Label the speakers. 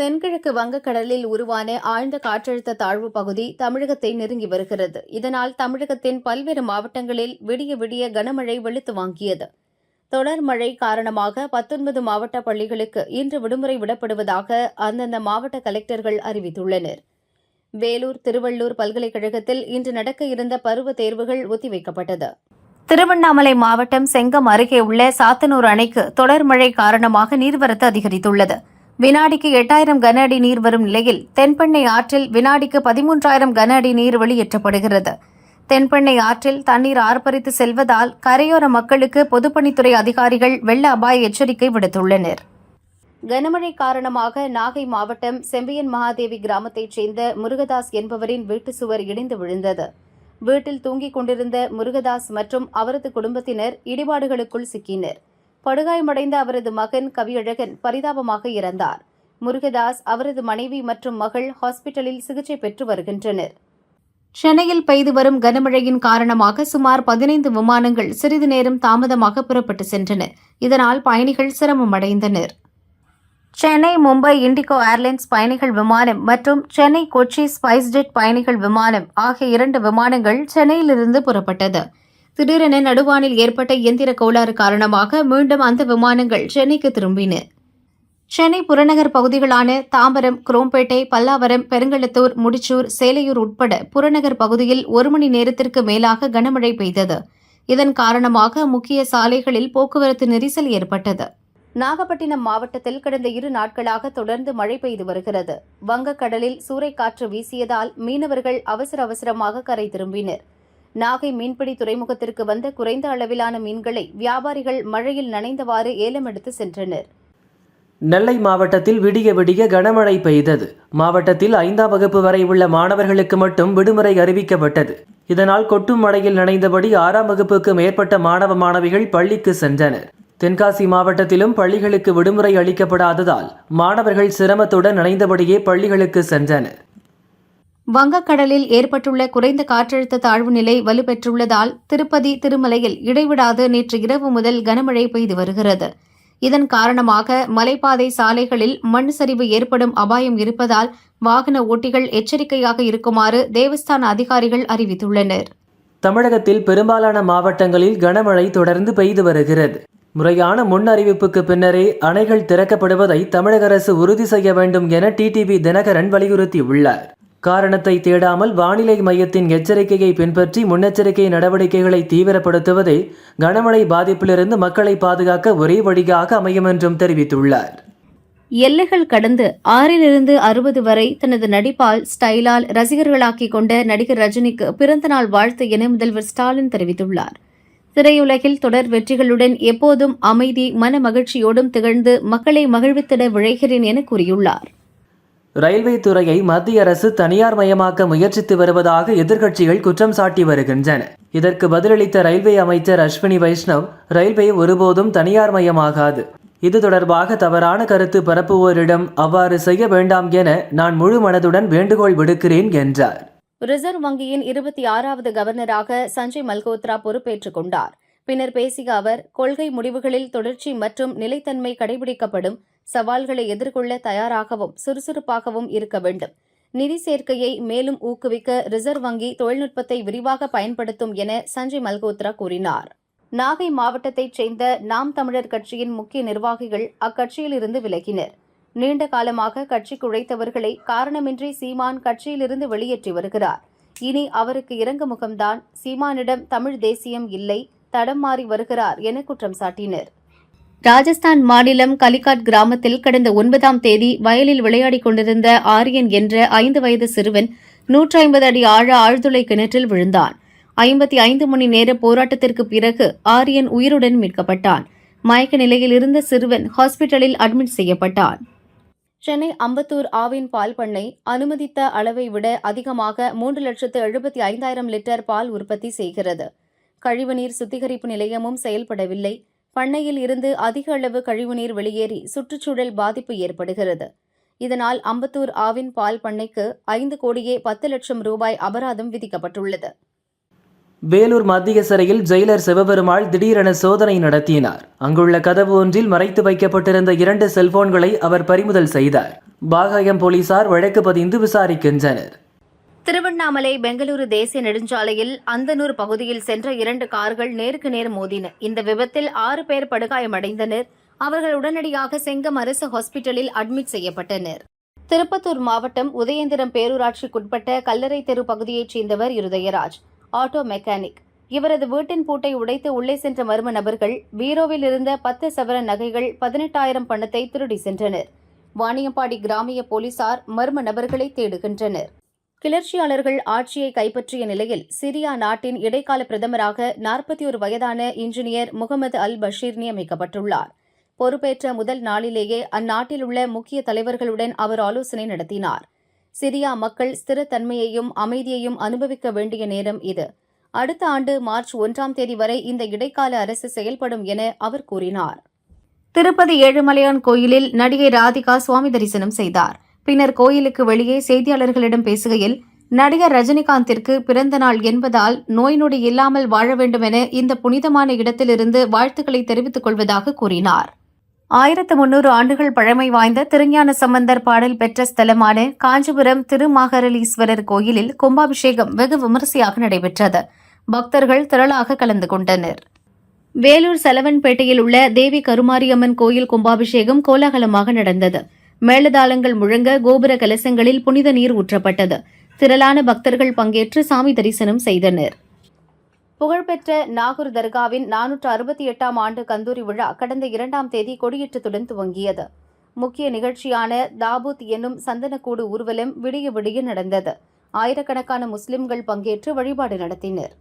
Speaker 1: தென்கிழக்கு வங்கக்கடலில் உருவான ஆழ்ந்த காற்றழுத்த தாழ்வு பகுதி தமிழகத்தை நெருங்கி வருகிறது. இதனால் தமிழகத்தின் பல்வேறு மாவட்டங்களில் விடிய விடிய கனமழை வெளுத்து வாங்கியது. தொடர் மழை காரணமாக பத்தொன்பது மாவட்ட பள்ளிகளுக்கு இன்று விடுமுறை விடப்படுவதாக அந்தந்த மாவட்ட கலெக்டர்கள் அறிவித்துள்ளனர். வேலூர் திருவள்ளூர் பல்கலைக்கழகத்தில் இன்று நடக்க இருந்த பருவ தேர்வுகள் ஒத்திவைக்கப்பட்டது. திருவண்ணாமலை மாவட்டம் செங்கம் அருகே உள்ள சாத்தனூர் அணைக்கு தொடர் மழை காரணமாக நீர்வரத்து அதிகரித்துள்ளது. வினாடிக்கு எட்டாயிரம் கன அடி நீர் வரும் நிலையில் தென்பெண்ணை ஆற்றில் வினாடிக்கு பதிமூன்றாயிரம் கன அடி நீர் வெளியேற்றப்படுகிறது. தென்பெண்ணை ஆற்றில் தண்ணீர் ஆர்ப்பரித்து செல்வதால் கரையோர மக்களுக்கு பொதுப்பணித்துறை அதிகாரிகள் வெள்ள அபாய எச்சரிக்கை விடுத்துள்ளனர். கனமழை காரணமாக நாகை மாவட்டம் செம்பியன் மகாதேவி கிராமத்தைச் சேர்ந்த முருகதாஸ் என்பவரின் வீட்டு சுவர் இடிந்து விழுந்தது. வீட்டில் தூங்கிக் கொண்டிருந்த முருகதாஸ் மற்றும் அவரது குடும்பத்தினர் இடிபாடுகளுக்குள் சிக்கினர். படுகாயமடைந்த அவரது மகன் கவியழகன் பரிதாபமாக இறந்தார். முருகதாஸ் அவரது மனைவி மற்றும் மகள் ஹாஸ்பிட்டலில் சிகிச்சை பெற்று வருகின்றனர். சென்னையில் பெய்து வரும் கனமழையின் காரணமாக சுமார் பதினைந்து விமானங்கள் சிறிது நேரம் தாமதமாக புறப்பட்டு சென்றன. இதனால் பயணிகள் சிரமமடைந்தனர் சென்னை மும்பை இண்டிகோ ஏர்லைன்ஸ் பயணிகள் விமானம் மற்றும் சென்னை கொச்சி ஸ்பைஸ்ஜெட் பயணிகள் விமானம் ஆகிய இரண்டு விமானங்கள் சென்னையிலிருந்து புறப்பட்டது. திடீரென நடுவானில் ஏற்பட்ட இயந்திர கோளாறு காரணமாக மீண்டும் அந்த விமானங்கள் சென்னைக்கு திரும்பின. சென்னை புறநகர் பகுதிகளான தாம்பரம் குரோம்பேட்டை பல்லாவரம் பெருங்களத்தூர் முடிச்சூர் சேலையூர் உட்பட புறநகர் பகுதியில் ஒரு மணி நேரத்திற்கு மேலாக கனமழை பெய்தது. இதன் காரணமாக முக்கிய சாலைகளில் போக்குவரத்து நெரிசல் ஏற்பட்டது. நாகப்பட்டினம் மாவட்டத்தில் கடந்த இரு நாட்களாக தொடர்ந்து மழை பெய்து வருகிறது. வங்கக்கடலில் சூறைக்காற்று வீசியதால் மீனவர்கள் அவசர அவசரமாக கரை திரும்பினர். நாகை மீன்பிடி துறைமுகத்திற்கு வந்த குறைந்த அளவிலான மீன்களை வியாபாரிகள் மழையில் நனைந்தவாறு ஏலம் எடுத்து சென்றனர்.
Speaker 2: நெல்லை மாவட்டத்தில் விடிய விடிய கனமழை பெய்தது. மாவட்டத்தில் ஐந்தாம் வகுப்பு வரை உள்ள மாணவர்களுக்கு மட்டும் விடுமுறை அறிவிக்கப்பட்டது. இதனால் கொட்டும் மழையில் நனைந்தபடி ஆறாம் வகுப்புக்கு மேற்பட்ட மாணவ மாணவிகள் பள்ளிக்கு சென்றனர். தென்காசி மாவட்டத்திலும் பள்ளிகளுக்கு விடுமுறை அளிக்கப்படாததால் மாணவர்கள் சிரமத்துடன் நனைந்தபடியே பள்ளிகளுக்கு சென்றனர்.
Speaker 1: வங்கக்கடலில் ஏற்பட்டுள்ள குறைந்த காற்றழுத்த தாழ்வு நிலை வலுப்பெற்றுள்ளதால் திருப்பதி திருமலையில் இடைவிடாது நேற்று இரவு முதல் கனமழை பெய்து வருகிறது. இதன் காரணமாக மலைப்பாதை சாலைகளில் மண் சரிவு ஏற்படும் அபாயம் இருப்பதால் வாகன ஓட்டிகள் எச்சரிக்கையாக இருக்குமாறு தேவஸ்தான அதிகாரிகள் அறிவித்துள்ளனர்.
Speaker 2: தமிழகத்தில் பெரும்பாலான மாவட்டங்களில் கனமழை தொடர்ந்து பெய்து வருகிறது. முறையான முன் அறிவிப்புக்கு பின்னரே அணைகள் திறக்கப்படுவதை தமிழக அரசு உறுதி செய்ய வேண்டும் என டிடிவி தினகரன் வலியுறுத்தியுள்ளார். காரணத்தை தேடாமல் வானிலை மையத்தின் எச்சரிக்கையை பின்பற்றி முன்னெச்சரிக்கை நடவடிக்கைகளை தீவிரப்படுத்துவதே கனமழை பாதிப்பிலிருந்து மக்களை பாதுகாக்க ஒரே வழியாக அமையும் என்றும் தெரிவித்துள்ளார்.
Speaker 1: எல்லைகள் கடந்து ஆறிலிருந்து அறுபது வரை தனது நடிப்பால் ஸ்டைலால் ரசிகர்களாக்கிக் கொண்ட நடிகர் ரஜினிக்கு பிறந்தநாள் வாழ்த்து என முதல்வர் ஸ்டாலின் தெரிவித்துள்ளார். திரையுலகில் தொடர் வெற்றிகளுடன் எப்போதும் அமைதி மன மகிழ்ச்சியோடும் திகழ்ந்து மக்களை மகிழ்வித்திட விழைகிறேன் என கூறியுள்ளார்.
Speaker 2: ரயில்வே துறையை மத்திய அரசு தனியார் மயமாக்க முயற்சித்து வருவதாக எதிர்க்கட்சிகள் குற்றம் சாட்டி வருகின்றன. இதற்கு பதிலளித்த ரயில்வே அமைச்சர் அஸ்வினி வைஷ்ணவ் ரயில்வே ஒருபோதும் தனியார் மயமாகாது. இது தொடர்பாக தவறான கருத்து பரப்புவோரிடம் அவ்வாறு செய்ய வேண்டாம் என நான் முழு மனதுடன் வேண்டுகோள் விடுக்கிறேன் என்றார்.
Speaker 1: ரிசர்வ் வங்கியின் இருபத்தி ஆறாவது கவர்னராக சஞ்சய் மல்கோத்ரா பொறுப்பேற்றுக் கொண்டார். பின்னர் பேசிய அவர் கொள்கை முடிவுகளில் தொடர்ச்சி மற்றும் நிலைத்தன்மை கடைபிடிக்கப்படும் சவால்களை எதிர்கொள்ள தயாராகவும் சுறுசுறுப்பாகவும் இருக்க வேண்டும். நிதி சேர்க்கையை மேலும் ஊக்குவிக்க ரிசர்வ் வங்கி தொழில்நுட்பத்தை விரிவாக பயன்படுத்தும் என சஞ்சய் மல்கோத்ரா கூறினார். நாகை மாவட்டத்தைச் சேர்ந்த நாம் தமிழர் கட்சியின் முக்கிய நிர்வாகிகள் அக்கட்சியிலிருந்து விலகினர். நீண்ட காலமாக கட்சி குழைத்தவர்களை காரணமின்றி சீமான் கட்சியிலிருந்து வெளியேற்றி வருகிறார். இனி அவருக்கு இறங்கு முகம்தான் சீமானிடம் தமிழ் தேசியம் இல்லை தடம் மாறி வருகிறார் என குற்றம் சாட்டினர். ராஜஸ்தான் மாநிலம் கலிகாட் கிராமத்தில் கடந்த ஒன்பதாம் தேதி வயலில் விளையாடிக் கொண்டிருந்த ஆரியன் என்ற ஐந்து வயது சிறுவன் நூற்றி ஐம்பது அடி ஆழ ஆழ்துளை கிணற்றில் விழுந்தான். ஐம்பத்தி ஐந்து மணி நேர போராட்டத்திற்கு பிறகு ஆரியன் உயிருடன் மீட்கப்பட்டான். மயக்க நிலையில் இருந்த சிறுவன் ஹாஸ்பிட்டலில் அட்மிட் செய்யப்பட்டான். சென்னை அம்பத்தூர் ஆவின் பால் பண்ணை அனுமதித்த அளவை விட அதிகமாக மூன்று லட்சத்து எழுபத்தி ஐந்தாயிரம் லிட்டர் பால் உற்பத்தி செய்கிறது. கழிவுநீர் சுத்திகரிப்பு நிலையமும் செயல்படவில்லை. பண்ணையில் இருந்து அதிக அளவு கழிவுநீர் வெளியேறி சுற்றுச்சூழல் பாதிப்பு ஏற்படுகிறது. இதனால் அம்பத்தூர் ஆவின் பால் பண்ணைக்கு ஐந்து கோடியே பத்து லட்சம் ரூபாய் அபராதம் விதிக்கப்பட்டுள்ளது.
Speaker 2: வேலூர் மத்திய சிறையில் ஜெயிலர் சிவபெருமாள் திடீரென சோதனை நடத்தினார். அங்குள்ள கதவு ஒன்றில் மறைத்து வைக்கப்பட்டிருந்த இரண்டு செல்போன்களை அவர் பறிமுதல் செய்தார். பாகாயம் போலீசார் வழக்கு பதிந்து விசாரிக்கின்றனர்.
Speaker 1: திருவண்ணாமலை பெங்களூரு தேசிய நெடுஞ்சாலையில் அந்தனூர் பகுதியில் சென்ற இரண்டு கார்கள் நேருக்கு நேர் மோதின. இந்த விபத்தில் ஆறு பேர் படுகாயமடைந்தனர். அவர்கள் உடனடியாக செங்கம் அரசு ஹாஸ்பிட்டலில் அட்மிட் செய்யப்பட்டனர். திருப்பத்தூர் மாவட்டம் உதயந்திரம் பேரூராட்சிக்குட்பட்ட கல்லறை தெரு பகுதியைச் சேர்ந்தவர் இருதயராஜ் ஆட்டோ மெக்கானிக். இவரது வீட்டின் பூட்டை உடைத்து உள்ளே சென்ற மர்ம நபர்கள் பீரோவில் இருந்த பத்து சவர நகைகள் பதினெட்டாயிரம் பணத்தை திருடி சென்றனர். வாணியம்பாடி கிராமிய போலீசார் மர்ம நபர்களை தேடுகின்றனர். கிளர்ச்சியாளர்கள் ஆட்சியை கைப்பற்றிய நிலையில் சிரியா நாட்டின் இடைக்கால பிரதமராக நாற்பத்தி ஒரு வயதான இன்ஜினியர் முகமது அல் பஷீர் நியமிக்கப்பட்டுள்ளார். பொறுப்பேற்ற முதல் நாளிலேயே அந்நாட்டில் உள்ள முக்கிய தலைவர்களுடன் அவர் ஆலோசனை நடத்தினார். சிரியா மக்கள் ஸ்திரத்தன்மையையும் அமைதியையும் அனுபவிக்க வேண்டிய நேரம் இது. அடுத்த ஆண்டு மார்ச் ஒன்றாம் தேதி வரை இந்த இடைக்கால அரசு செயல்படும் என அவர் கூறினார். திருப்பதி ஏழுமலையான் கோயிலில் நடிகை ராதிகா சுவாமி தரிசனம் செய்தார். பின்னர் கோயிலுக்கு வெளியே செய்தியாளர்களிடம் பேசுகையில் நடிகர் ரஜினிகாந்திற்கு பிறந்த நாள் என்பதால் நோய் நொடி இல்லாமல் வாழ வேண்டும் என இந்த புனிதமான இடத்திலிருந்து வாழ்த்துக்களை தெரிவித்துக் கொள்வதாக கூறினார். ஆயிரத்து முன்னூறு ஆண்டுகள் பழமை வாய்ந்த திருஞான சம்பந்தர் பாடல் பெற்ற ஸ்தலமான காஞ்சிபுரம் திருமாகரலீஸ்வரர் கோயிலில் கும்பாபிஷேகம் வெகு விமரிசையாக நடைபெற்றது. பக்தர்கள் திரளாக கலந்து கொண்டனர். வேலூர் செலவன்பேட்டையில் உள்ள தேவி கருமாரியம்மன் கோயில் கும்பாபிஷேகம் கோலாகலமாக நடந்தது. மேளதாளங்கள் முழங்க கோபுர கலசங்களில் புனித நீர் ஊற்றப்பட்டது. திரளான பக்தர்கள் பங்கேற்று சாமி தரிசனம் செய்தனர். புகழ்பெற்ற நாகூர் தர்காவின் நானூற்று அறுபத்தி எட்டாம் ஆண்டு கந்தூரி விழா கடந்த இரண்டாம் தேதி கொடியேற்றத்துடன் துவங்கியது. முக்கிய நிகழ்ச்சியான தாபூத் என்னும் சந்தனக்கூடு ஊர்வலம் விடிய விடிய நடந்தது. ஆயிரக்கணக்கான முஸ்லிம்கள் பங்கேற்று வழிபாடு நடத்தினர்.